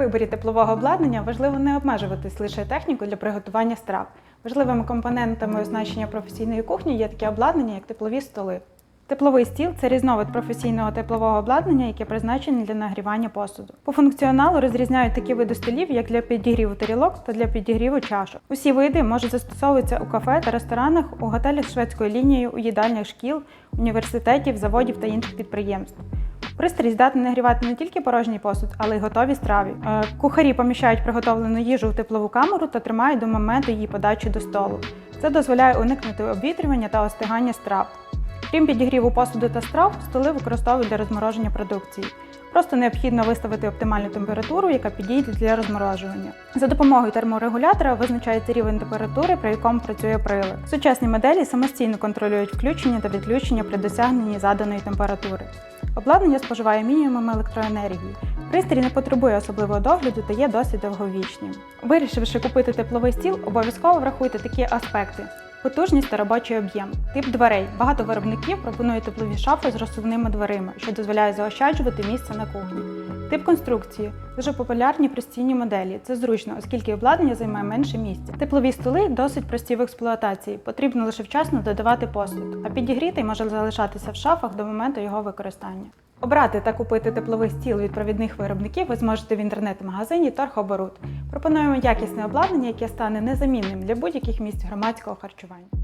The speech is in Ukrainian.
виборі теплового обладнання важливо не обмежуватись лише технікою для приготування страв. Важливими компонентами оснащення професійної кухні є таке обладнання, як теплові столи. Тепловий стіл це різновид професійного теплового обладнання, яке призначене для нагрівання посуду. По функціоналу розрізняють такі види столів, як для підігріву тарілок та для підігріву чашок. Усі види можуть застосовуватися у кафе та ресторанах, у готелях з шведською лінією, у їдальнях шкіл, університетів, заводів та інших підприємств. Пристрій здатний нагрівати не тільки порожній посуд, але й готові страви. Е, Кухарі поміщають приготовлену їжу в теплову камеру та тримають до моменту її подачі до столу. Це дозволяє уникнути обвітрювання та остигання страв. Крім підігріву посуду та страв, столи використовують для розмороження продукції. Просто необхідно виставити оптимальну температуру, яка підійде для розморожування. За допомогою терморегулятора визначається рівень температури, при якому працює прилад. Сучасні моделі самостійно контролюють включення та відключення при досягненні заданої температури. Обладнання споживає мінімум електроенергії. Пристрій не потребує особливого догляду та є досить довговічним. Вирішивши купити тепловий стіл, обов'язково врахуйте такі аспекти: потужність та робочий об'єм, тип дверей. Багато виробників пропонують теплові шафи з розсувними дверима, що дозволяє заощаджувати місце на кухні. Тип конструкції дуже популярні простійні моделі. Це зручно, оскільки обладнання займає менше місця. Теплові столи досить прості в експлуатації. Потрібно лише вчасно додавати посуд, а підігрітий може залишатися в шафах до моменту його використання. Обрати та купити тепловий стіл від провідних виробників ви зможете в інтернет-магазині Торгоборот. Пропонуємо якісне обладнання, яке стане незамінним для будь-яких місць громадського харчування.